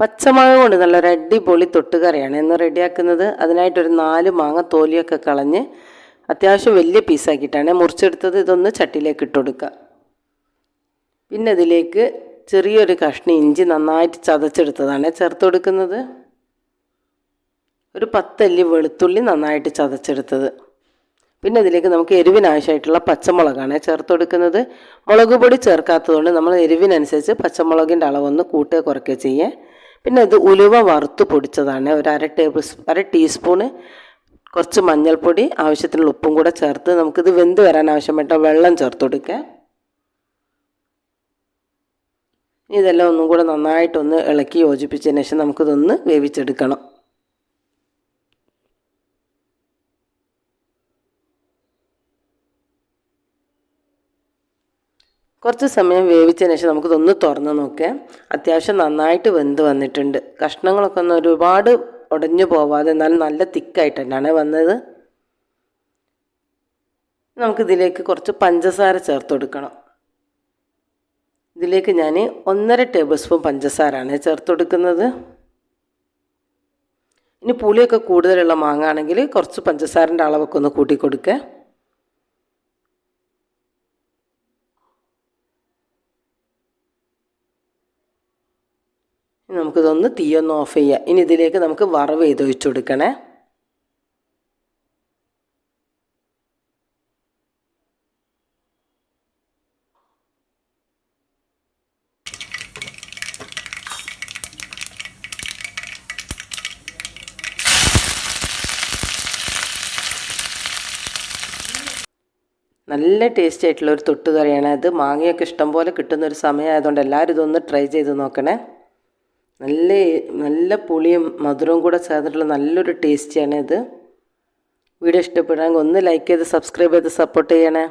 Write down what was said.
പച്ചമാങ്ങ കൊണ്ട് നല്ലൊരു അടിപൊളി തൊട്ടുകറിയാണ് ഇന്ന് റെഡിയാക്കുന്നത് അതിനായിട്ടൊരു നാല് മാങ്ങ തോലിയൊക്കെ കളഞ്ഞ് അത്യാവശ്യം വലിയ പീസാക്കിയിട്ടാണ് മുറിച്ചെടുത്തത് ഇതൊന്ന് ചട്ടിയിലേക്ക് ഇട്ട് കൊടുക്കുക പിന്നെ ഇതിലേക്ക് ചെറിയൊരു കഷ്ണി ഇഞ്ചി നന്നായിട്ട് ചതച്ചെടുത്തതാണ്. ചേർത്ത് കൊടുക്കുന്നത് ഒരു പത്തല്ലി വെളുത്തുള്ളി നന്നായിട്ട് ചതച്ചെടുത്തത്. പിന്നെ ഇതിലേക്ക് നമുക്ക് എരിവിനാവശ്യമായിട്ടുള്ള പച്ചമുളകാണ് ചേർത്ത് കൊടുക്കുന്നത്. മുളക് പൊടി ചേർക്കാത്തതുകൊണ്ട് നമ്മൾ എരിവിനനുസരിച്ച് പച്ചമുളകിന്റെ അളവൊന്ന് കൂട്ടുക കുറയ്ക്കുക ചെയ്യുക. പിന്നെ ഇത് ഉലുവ വറുത്ത് പൊടിച്ചതാണ്. ഒരു അര ടേബിൾ അര ടീസ്പൂണ് കുറച്ച് മഞ്ഞൾപ്പൊടി ആവശ്യത്തിനുള്ള ഉപ്പും കൂടെ ചേർത്ത് നമുക്കിത് വെന്ത് വരാൻ ആവശ്യമായിട്ട് വെള്ളം ചേർത്ത് കൊടുക്കുക. ഇതെല്ലാം ഒന്നും കൂടെ നന്നായിട്ടൊന്ന് ഇളക്കി യോജിപ്പിച്ചതിന് ശേഷം നമുക്കിതൊന്ന് വേവിച്ചെടുക്കണം. കുറച്ച് സമയം വേവിച്ചതിന് ശേഷം നമുക്കിതൊന്ന് തുറന്ന് നോക്കാം. അത്യാവശ്യം നന്നായിട്ട് വെന്ത് വന്നിട്ടുണ്ട്. കഷ്ണങ്ങളൊക്കെ ഒന്ന് ഒരുപാട് ഉടഞ്ഞു പോവാതെ എന്നാലും നല്ല തിക്കായിട്ട് തന്നെയാണ് വന്നത്. നമുക്കിതിലേക്ക് കുറച്ച് പഞ്ചസാര ചേർത്ത് കൊടുക്കണം. ഇതിലേക്ക് ഞാൻ ഒന്നര ടേബിൾ സ്പൂൺ പഞ്ചസാരയാണ് ചേർത്ത് കൊടുക്കുന്നത്. ഇനി പുളിയൊക്കെ കൂടുതലുള്ള മാങ്ങ ആണെങ്കിൽ കുറച്ച് പഞ്ചസാരന്റെ അളവൊക്കെ ഒന്ന് കൂട്ടി കൊടുക്കുക. നമുക്കിതൊന്ന് തീയൊന്ന് ഓഫ് ചെയ്യാം. ഇനി ഇതിലേക്ക് നമുക്ക് വറവ് ചെയ്ത് ഒഴിച്ചു കൊടുക്കണേ. നല്ല ടേസ്റ്റി ആയിട്ടുള്ള ഒരു തൊട്ടുകറിയാണ്. അത് മാങ്ങയൊക്കെ ഇഷ്ടംപോലെ കിട്ടുന്ന ഒരു സമയമായതുകൊണ്ട് എല്ലാവരും ഇതൊന്ന് ട്രൈ ചെയ്ത് നോക്കണേ. നല്ല നല്ല പുളിയും മധുരവും കൂടെ ചേർന്നിട്ടുള്ള നല്ലൊരു ടേസ്റ്റിയാണ് ഇത്. വീഡിയോ ഇഷ്ടപ്പെടുകയാണെങ്കിൽ ഒന്ന് ലൈക്ക് ചെയ്ത് സബ്സ്ക്രൈബ് ചെയ്ത് സപ്പോർട്ട് ചെയ്യണേ.